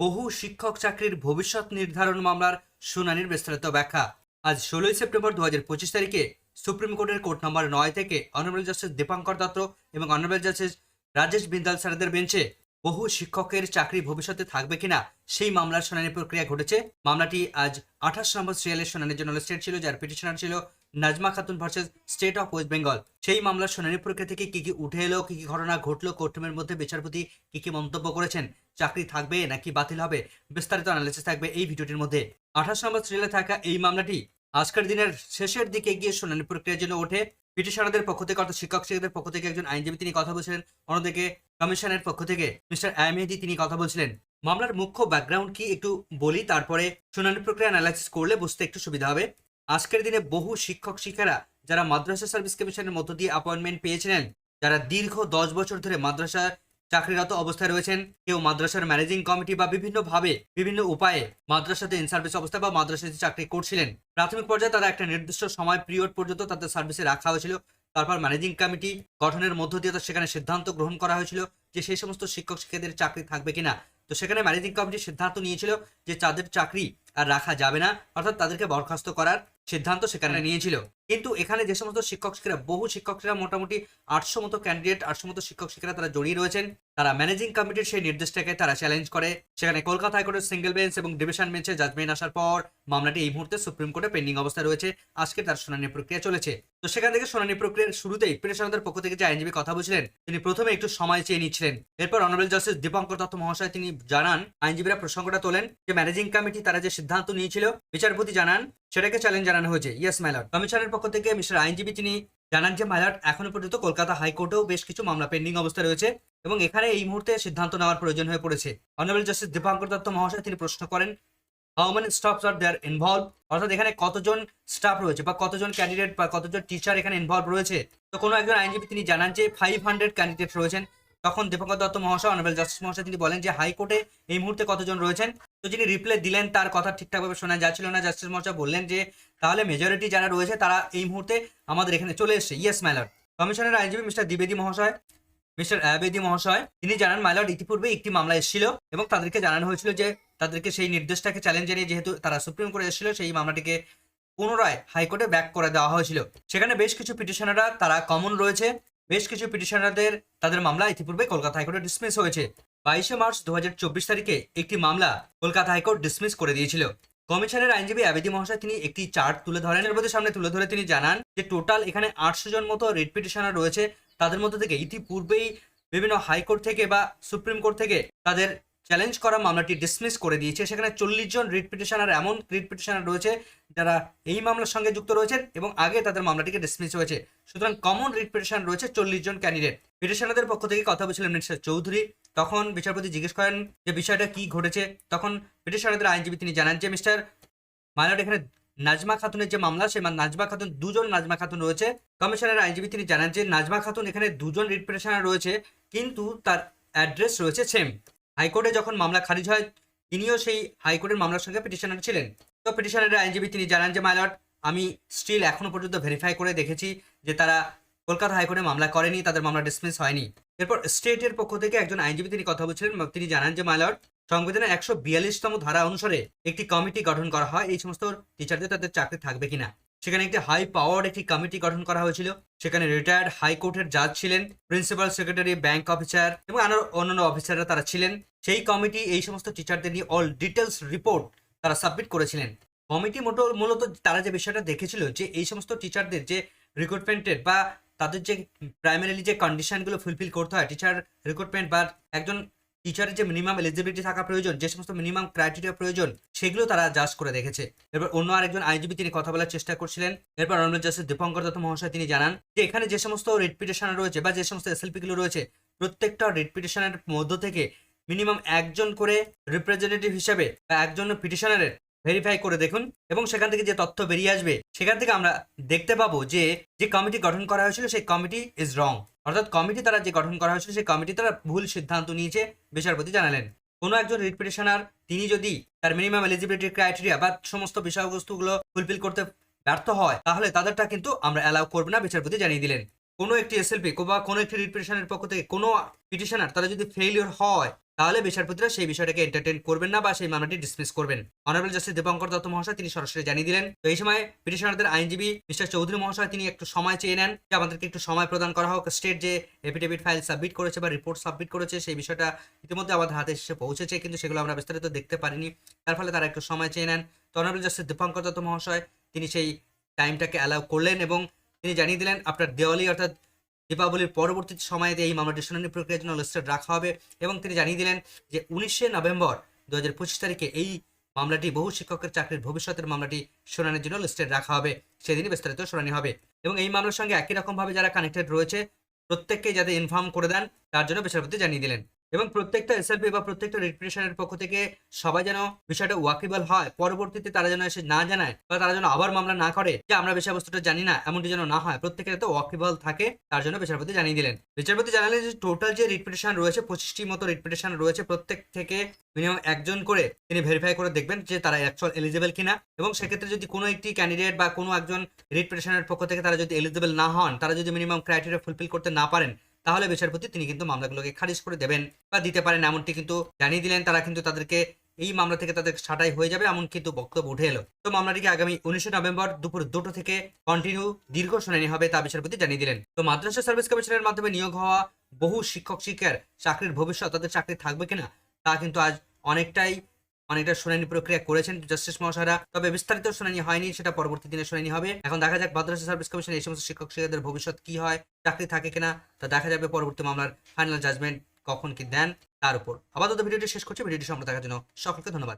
বহু শিক্ষক চাকরির ভবিষ্যৎ নির্ধারণ মামলার শুনানির বিস্তারিত ব্যাখ্যা। আজ ষোলোই সেপ্টেম্বর দু হাজার পঁচিশ তারিখে সুপ্রিম কোর্টের কোর্ট নম্বর নয় থেকে অনারেবল জাস্টিস দীপাঙ্কর দত্ত এবং অনারেবল জাস্টিস রাজেশ বিন্দাল স্যারদের বেঞ্চে বহু শিক্ষকের চাকরি ভবিষ্যতে থাকবে কিনা সেই মামলার শুনানি প্রক্রিয়া ঘটেছে। মামলাটি আজ আঠাশ নম্বর সিরিয়ালের শুনানির জন্য স্টেট ছিল, যার পিটিশনার ছিল Najma Khatun versus state of West Bengal সেই মামলার শুনানি প্রক্রিয়া থেকে কি কি উঠে এলো, কি কি ঘটনা ঘটলো কোর্টরুমের মধ্যে বিচারপতি কি কি মন্তব্য করেছেন, চাকরি থাকবে নাকি বাতিল হবে, বিস্তারিত অ্যানালিসিস থাকবে এই ভিডিওটির মধ্যে। আঠাশ নম্বর সিরিয়ালে থাকা এই মামলাটি আজকের দিনের শেষের দিকে গিয়ে শুনানি প্রক্রিয়ার জন্য ওঠে। পিটিশনারদের পক্ষ থেকে অর্থাৎ শিক্ষক শিক্ষকদের পক্ষ থেকে একজন আইনজীবী তিনি কথা বলছিলেন, অন্যদিকে কমিশনের পক্ষ থেকে মিস্টার আহমেদি তিনি কথা বলছিলেন। মামলার মুখ্য ব্যাকগ্রাউন্ড কি একটু বলি, তারপরে শুনানি প্রক্রিয়া অ্যানালাইসিস করলে বুঝতে একটু সুবিধা হবে। আজকের দিনে বহু শিক্ষক শিক্ষারা যারা মাদ্রাসা সার্ভিস কমিশনের মধ্য দিয়ে অ্যাপয়েন্টমেন্ট পেয়েছিলেন, যারা দীর্ঘ দশ বছর ধরে মাদ্রাসা চাকরিরত অবস্থায় রয়েছেন, কেউ মাদ্রাসার ম্যানেজিং কমিটি বা বিভিন্নভাবে বিভিন্ন উপায়ে মাদ্রাসাতে ইন সার্ভিস অবস্থা বা মাদ্রাসাতে চাকরি করছিলেন। প্রাথমিক পর্যায়ে তারা একটা নির্দিষ্ট সময় পিরিয়ড পর্যন্ত তাদের সার্ভিসে রাখা হয়েছিল। তারপর ম্যানেজিং কমিটি গঠনের মধ্য দিয়ে সেখানে সিদ্ধান্ত গ্রহণ করা হয়েছিল যে সেই সমস্ত শিক্ষক শিক্ষকদের চাকরি থাকবে কিনা। তো সেখানে ম্যানেজিং কমিটি সিদ্ধান্ত নিয়েছিল যে তাদের চাকরি আর রাখা যাবে না অর্থাৎ তাদেরকে বরখাস্ত করার সিদ্ধান্ত সেখানে নিয়েছিল। কিন্তু এখানে যে সমস্ত শিক্ষক শিক্ষিকা বহু শিক্ষক শিক্ষিকা মোটামুটি আটশো মতো ক্যান্ডিডেট আটশো মতো শিক্ষক শিক্ষিকা তারা জড়িয়ে রয়েছেন। তারা ম্যানেজিং কমিটির সেই নির্দেশটাকে তারা চ্যালেঞ্জ করে। সেখানে কলকাতা হাইকোর্টের সিঙ্গেল বেঞ্চ এবং ডিভিশন বেঞ্চে জাজমেন্ট আসার পর মামলাটি এই মুহূর্তে সুপ্রিম কোর্টে পেন্ডিং অবস্থায় রয়েছে। আজকে তার শুনানি প্রক্রিয়া চলেছে। তো সেখান থেকে শুনানি প্রক্রিয়ার শুরুতেই পিটিশনারদের পক্ষ থেকে যে আইনজীবী কথা বলছিলেন, তিনি প্রথমে একটু সময় চেয়ে নিচ্ছিলেন। এরপর অনারেবল জাস্টিস দীপঙ্কর দত্ত মহাশয় তিনি জানান, আইনজীবীরা প্রসঙ্গটা তোলেন যে ম্যানেজিং কমিটি তারা যে সিদ্ধান্ত নিয়েছিল, বিচারপতি জানান, সেটাকে চ্যালেঞ্জ জানানো হয়েছে। ইয়েস ম্যালট কমিশনের পক্ষ থেকে মিস্টার আইনজীবী তিনি জানান যে মাইলাট এখনও পর্যন্ত কলকাতা হাইকোর্টেও বেশ কিছু মামলা পেন্ডিং অবস্থা রয়েছে এবং এখানে এই মুহূর্তে সিদ্ধান্ত নেওয়ার প্রয়োজন হয়ে পড়েছে। অনারেবল জাস্টিস দীপাঙ্কর দত্ত মহাশয়, তিনি প্রশ্ন করেন how many staffs are there involve অর্থাৎ এখানে কতজন স্টাফ রয়েছে বা কতজন ক্যান্ডিডেট বা কতজন টিচার এখানে ইনভলভ রয়েছে? তো কোনো একজন আইনজীবী তিনি জানান যে ফাইভ হান্ড্রেড ক্যান্ডিডেট রয়েছেন। তখন দীপঙ্কর দত্ত মহাশয় অনারেবল জাস্টিস মহাশয় তিনি বলেন যে, হাইকোর্টে এই মুহূর্তে কতজন রয়েছেন? তো যিনি রিপ্লাই দিলেন, তার কথা ঠিকঠাকভাবে শোনা যাচ্ছিল না। জাস্টিস মহাশয় বললেন যে, তাহলে মেজরিটি যারা রয়েছে, তারা এই মুহূর্তে আমাদের এখানে চলে এসছে। ইয়েস ম্যালট কমিশনের আইনজীবী মিস্টার দ্বিবেদী মহাশয়, মিস্টার আবেদি মহাশয়, তিনি জানান মাইলট ইতিপূর্বে একটি মামলা এসেছিল এবং তাদেরকে জানানো হয়েছিল যে, তাদেরকে সেই নির্দেশটাকে চ্যালেঞ্জ জানিয়ে যেহেতু তারা সুপ্রিম কোর্টে এসেছিল, সেই মামলাটিকে পুনরায় হাইকোর্টে ব্যাক করে দেওয়া হয়েছিল। সেখানে বেশ কিছু পিটিশনাররা তারা কমন রয়েছে। বেশ কিছু পিটিশনারদের তাদের মামলা ইতিপূর্বে কলকাতা হাইকোর্টে ডিসমিস হয়েছে। বাইশে মার্চ দু হাজার চব্বিশ তারিখে একটি মামলা কলকাতা হাইকোর্ট ডিসমিস করে দিয়েছিল। কমিশনের আইনজীবী আবেদি মহাশয় তিনি একটি চার্ট তুলে ধরেন। এর সামনে তুলে ধরে তিনি জানান যে, টোটাল এখানে আটশো জন মতো রিট পিটিশনার রয়েছে। তাদের মধ্যে থেকে ইতিপূর্বেই বিভিন্ন হাইকোর্ট থেকে বা সুপ্রিম কোর্ট থেকে তাদের চ্যালেঞ্জ করা মামলাটি ডিসমিস করে দিয়েছে। সেখানে চল্লিশ জন রিট পিটিশনার এমন রিট পিটিশনার রয়েছে যারা এই মামলার সঙ্গে যুক্ত রয়েছেন এবং আগে তাদের মামলাটিকে ডিসমিস হয়েছে। সুতরাং কমন রিট পিটিশন রয়েছে চল্লিশ জন ক্যান্ডিডেট পিটিশনারদের পক্ষ থেকে কথা বলছিলেন মিস্টার চৌধুরী। তখন বিচারপতি জিজ্ঞেস করেন যে বিষয়টা কি ঘটেছে। তখন পিটিশনারদের আইনজীবী তিনি জানান যে, মিস্টার মাইলট এখানে নাজমা খাতুনের যে মামলা, সেই নাজমা খাতুন, দুজন নাজমা খাতুন রয়েছে। কমিশনের আইনজীবী তিনি জানান যে, নাজমা খাতুন এখানে দুজন রিট পিটিশনার রয়েছে, কিন্তু তার অ্যাড্রেস রয়েছে সেম হাইকোর্টে যখন মামলা খারিজ হয়, তিনিও সেই হাইকোর্টের মামলার সঙ্গে পিটিশনার ছিলেন। তো পিটিশনারের আইনজীবী তিনি জানান যে মাইলট আমি স্টিল এখনও পর্যন্ত ভেরিফাই করে দেখেছি যে তারা কলকাতা হাইকোর্টে মামলা করেনি, তাদের মামলা ডিসমিস হয়নি। এরপর স্টেটের পক্ষ থেকে একজন আইনজীবী তিনি কথা বলছিলেন তিনি জানান যে মাইলট সংবিধানের একশো বিয়াল্লিশতম ধারা অনুসারে একটি কমিটি গঠন করা হয়, এই সমস্ত টিচারদের তাদের চাকরি থাকবে কিনা? সেখানে একটি হাই পাওয়ার একটি কমিটি গঠন করা হয়েছিল। সেখানে রিটায়ার্ড হাইকোর্টের জাজ ছিলেন প্রিন্সিপাল সেক্রেটারি ব্যাংক অফিসার এবং আরও অন্যান্য অফিসাররা তারা ছিলেন। সেই কমিটি এই সমস্ত টিচারদের নিয়ে অল ডিটেলস রিপোর্ট তারা সাবমিট করেছিলেন। কমিটি মোটো মূলত তারা যে বিষয়টা দেখেছিল যে এই সমস্ত টিচারদের যে রিক্রুটমেন্টের বা তাদের যে প্রাইমারিলি যে কন্ডিশনগুলো ফুলফিল করতে হয় টিচার রিক্রুটমেন্ট বা একজন টিচারের যে মিনিমাম এলিজিবিলিটি থাকা প্রয়োজন, যে সমস্ত মিনিমাম ক্রাইটেরিয়া প্রয়োজন, সেগুলো তারা জাজ করে দেখেছে। এরপর অন্য আরেকজন আইনজীবী তিনি কথা বলার চেষ্টা করছিলেন। এরপর অনারেবল জাস্টিস দীপঙ্কর দত্ত মহাশয় তিনি জানান যে, এখানে যে সমস্ত রিট পিটিশন রয়েছে বা যে সমস্ত এসএলপি গুলো রয়েছে, প্রত্যেকটা রিট পিটিশনের মধ্য থেকে মিনিমাম একজন করে রিপ্রেজেন্টেটিভ হিসেবে বা একজন পিটিশনারের ভেরিফাই করে দেখুন এবং সেখান থেকে যে তথ্য বেরিয়ে আসবে, সেখান থেকে আমরা দেখতে পাবো যে যে কমিটি গঠন করা হয়েছিল, সেই কমিটি ইজ রং অর্থাৎ কমিটি তারা যে গঠন করা হয়েছিল সেই কমিটি তারা ভুল সিদ্ধান্ত নিয়েছে বিচারপতি জানালেন। কোনো একজন রিট পিটিশনার, তিনি যদি তার মিনিমাম এলিজিবিলিটি ক্রাইটেরিয়া বা সমস্ত বিষয়বস্তুগুলো ফুলফিল করতে ব্যর্থ হয়, তাহলে তাদেরটা কিন্তু আমরা অ্যালাউ করব না, বিচারপতি জানিয়ে দিলেন। কোনো একটি এসএলপি বা কোনো একটি রিট পিটিশনের পক্ষ থেকে কোনো পিটিশনার তারা যদি ফেইলিওর হয় তাহলে বিচারপতিরা সেই বিষয়টাকে এন্টারটেন করবেন না বা সেই মামলাটি ডিসমিস করবেন। অনারেবল জাস্টিস দীপঙ্কর দত্ত মহাশয় তিনি সরাসরি জানিয়ে দিলেন, তো এই সময় পিটিশনারদের আইনজীবী মিস্টার চৌধুরী মহাশয় তিনি একটু সময় চেয়ে নেন যে আমাদেরকে একটু সময় প্রদান করা হোক। স্টেট যে এফিডেভিট ফাইল সাবমিট করেছে বা রিপোর্ট সাবমিট করেছে সেই বিষয়টা ইতিমধ্যে আমাদের হাতে এসে পৌঁছেছে, কিন্তু সেগুলো আমরা বিস্তারিত দেখতে পারিনি। তার ফলে তারা একটু সময় চেয়ে নেন। তো অনারেবল জাস্টিস দীপঙ্কর দত্ত মহাশয় তিনি সেই টাইমটাকে অ্যালাউ করলেন এবং তিনি জানিয়ে দিলেন, আপনার দেওয়ালি অর্থাৎ দীপাবলির পরবর্তী সময়ে এই মামলাটি শুনানি প্রক্রিয়ার জন্য লিস্টেড রাখা হবে এবং তিনি জানিয়ে দিলেন যে উনিশে নভেম্বর দু হাজার পঁচিশ তারিখে এই মামলাটি বহু শিক্ষকের চাকরির ভবিষ্যতের মামলাটি শুনানির জন্য লিস্টেড রাখা হবে। সেদিনই বিস্তারিত শুনানি হবে এবং এই মামলার সঙ্গে একই রকমভাবে যারা কানেক্টেড রয়েছে, প্রত্যেককে যাদের ইনফর্ম করে দেন, তার জন্য বিচারপতি জানিয়ে দিলেন। এবং প্রত্যেকটা এসএলপি বা প্রত্যেকটা রিপ্রেশনের পক্ষ থেকে সবাই যেন বিষয়টা ওয়াকিবল হয়, পরবর্তীতে তারা যেন এসে না জানায় বা তারা যেন আবার মামলা না করে যে আমরা বিষয়বস্তুটা জানি না, এমনটি যেন না হয়। প্রত্যেকের তো ওয়াকিবল থাকে, তার জন্য বিচারপতি জানিয়ে দিলেন। বিচারপতি জানালেন যে টোটাল যে রিপিটেশন রয়েছে পঁচিশটি মতো রিপিটেশন রয়েছে প্রত্যেক থেকে মিনিমাম একজন করে তিনি ভেরিফাই করে দেখবেন যে তারা অ্যাকচুয়াল এলিজিবল কিনা। এবং সেক্ষেত্রে যদি কোনো একটি ক্যান্ডিডেট বা কোনো একজন রিপিটেশনের পক্ষ থেকে তারা যদি এলিজিবল না হন, তারা যদি মিনিমাম ক্রাইটেরিয়া ফুলফিল করতে না পারেন তাহলে বিচারপতি তিনি কিন্তু মামলাগুলোকে খারিজ করে দেবেন বা দিতে পারেন, এমনটি কিন্তু জানিয়ে দিলেন। তারা কিন্তু তাদেরকে এই মামলা থেকে তাদের ছাঁটাই হয়ে যাবে, এমন কিন্তু বক্তব্য উঠে এলো। তো মামলাটিকে আগামী উনিশে নভেম্বর দুপুর দুটো থেকে কন্টিনিউ দীর্ঘ শুনানি হবে, তা বিচারপতি জানিয়ে দিলেন। তো মাদ্রাসা সার্ভিস কমিশনের মাধ্যমে নিয়োগ হওয়া বহু শিক্ষক শিক্ষার চাকরির ভবিষ্যৎ, তাদের চাকরি থাকবে কিনা, তা কিন্তু আজ অনেকটাই অনেকটা শুনানি প্রক্রিয়া করেছেন জাস্টিস মহাশয়রা। তবে বিস্তারিত শুনানি হয়নি, সেটা পরবর্তী দিনে শুনানি হবে। এখন দেখা যাক মাদ্রাসা সার্ভিস কমিশন এই সমস্ত শিক্ষক শিক্ষকদের ভবিষ্যৎ কি হয়, চাকরি থাকে কিনা, তা দেখা যাবে পরবর্তী মামলার ফাইনাল জাজমেন্ট কখন কি দেন, তার উপর। আপাতত ভিডিওটি শেষ করছি, ভিডিওটি সম্পর্কে দেখার জন্য সকলকে ধন্যবাদ।